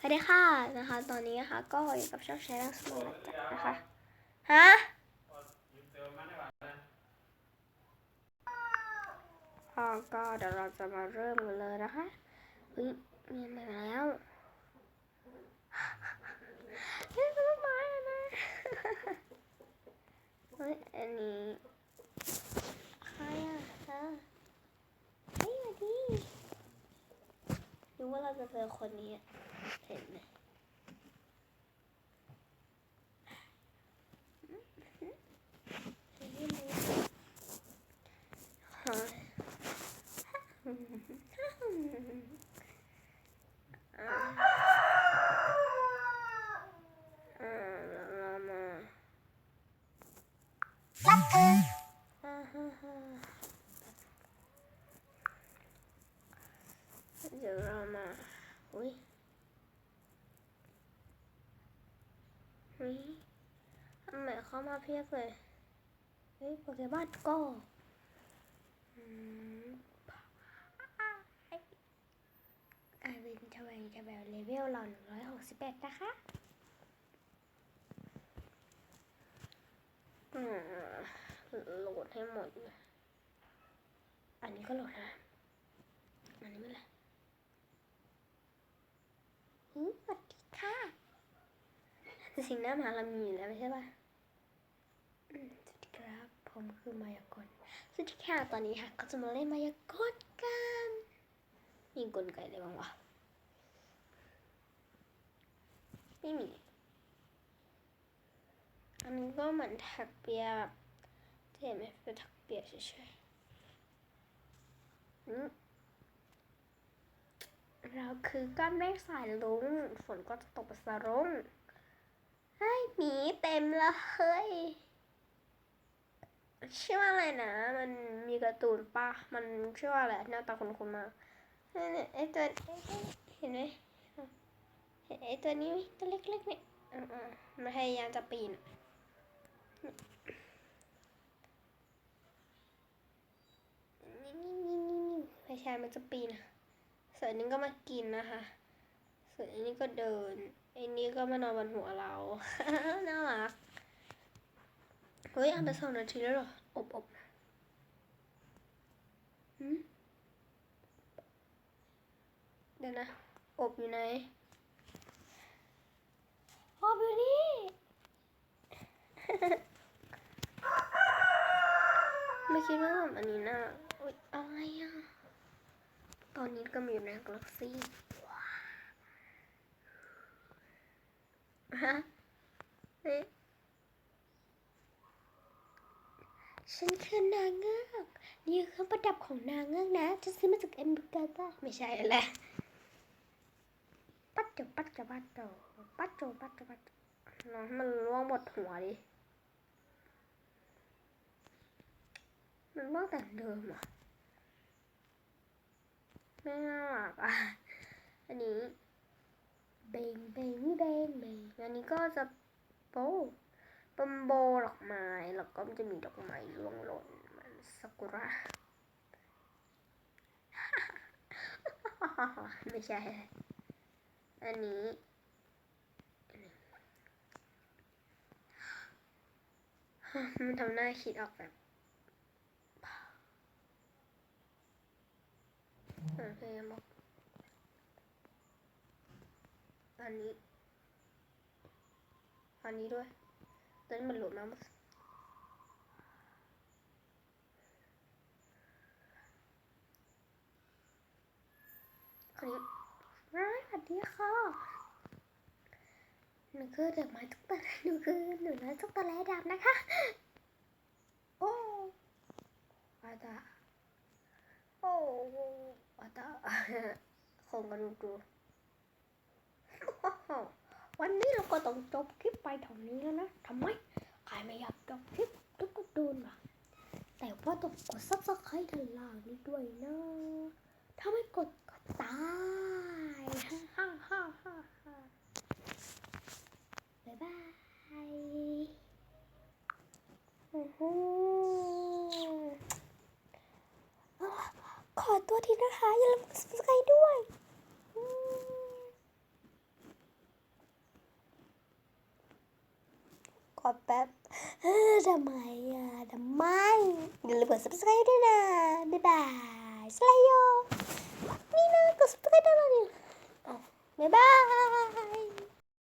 สวัสดีค่ะนะคะ ตอนนี้นะคะก็อยู่กับช่องแชร์สมองจัดนะคะฮะอ๋อก็เดี๋ยวเราจะมาเริ่มกันเลยนะคะเฮ้ยมีมาแล้วเฮ้ยต้นไม้อะนะเฮ้ยอันนี้ใครอะฮะเฮ้ยสวัสดีรู้ ว่าเราจะเจอคนนี้เห็นไหม เดี๋ยวเรามา อุ้ยเฮ้ยทำไมเข้ามาเพียบเลย เฮ้ยโปเกมอนก็อืมกลายเป็นทำไมจะแบบเลเวลเราหนึ่งร้อยหกสิบเอ็ดนะคะโหลดให้หมดเลยอันนี้ก็โหลดนะ อันนี้ไม่เป็นไรหืมสวัสดีค่ะ แต่สิ่งหน้าหมาเรามีอยู่แล้วไม่ใช่ปะสวัสดีครับ ผมคือมายากลสวัสดีค่ะตอนนี้ค่ะก็จะมาเล่นมายากลกัน มีกลไกอะไรบ้างวะ ไม่มี อันนี้ก็เหมือนถักเปียแบบเห็นไหมเป็นถักเปียเฉยๆอืมเราคือก้อนเมฆสายลุงฝนก็จะตกเป็นสรุง ไอ้ยหมีเต็มเลยเฮ้ยชื่อว่าอะไรนะ มันมีการ์ตูนปะมันชื่อว่าอะไรหน้าตาคุ้นๆมากเนี่ยไอตัวเห็นไหมเห็นไอตัวนี้ไหมตัวเล็กๆเนี่ยอ่าๆมันพยายามจะปีนไม่ใช่มันจะปีนส่วนนี้ก็มากินนะคะ ส่วนอันนี้ก็เดินไอ้นี้ก็มานอนบนหัวเรา น่ารัก เฮ้ยอ่านไปสองนาทีแล้วเหรอ อบอบหืมเดี๋ยวนะ อบอยู่ไหน อบอยู่นี่ ไม่คิดว่าแบบอันนี้น่าอุ๊ยอะไรอะ ตอนนี้ก็มีอยู่ในกาแล็กซี่ว้าวฮะเอ๊ะ ฉันคือนางเงือกนี่คือเครื่องประดับของนางเงือกนะจะซื้อมาจากเอ็มบิกาตาไม่ใช่แหละปัดจบปัดจบปัดจบปัดจบปัดจบปัดจบน้องมันล่วงหมดหัวดิ มันล่วงแต่เดิมอะไม่น่ารักอะอันนี้ เบงเบงเบงเบงอันนี้ก็จะโปป็นโบดอกไม้แล้วก็มันจะมีดอกไม้ร่วงหล่นมันซากุระไม่ใช่ อันนี้มันทำหน้าคิดออกแบบโอเคบอก อันนี้ อันนี้ด้วยตอนนี้มันหลุดมาหมดคนนี้ร้ายสวัสดีค่ะหนูคือเด็กไม้ตุ๊กตาหนูคือหนูน้อยตุ๊กตาแร้ดำนะคะ โอ้อาตาโอ้อาตาคงกันดู วันนี้เราก็ต้องจบคลิปไปเท่านี้แล้วนะทำไมใครไม่อยากจบคลิปทุกก็โดนมาแต่ว่าต้องกดซับสไครต์ด้านล่างนี้ด้วยนะ ถ้าไม่กดก็ตายฮ่าฮ่าฮ่าฮ่าบ๊ายบายอื้อหือขอตัวทีนะคะ อย่าลืมกด subscribe ด้วยอืม อแป๊บเออทำไมอะทำไมอย่าลืมกด subscribe ด้วยนะ บ๊ายบายสไลโยนี่นะกด subscribe ด้วยนะนี่อ้าวบ๊ายบาย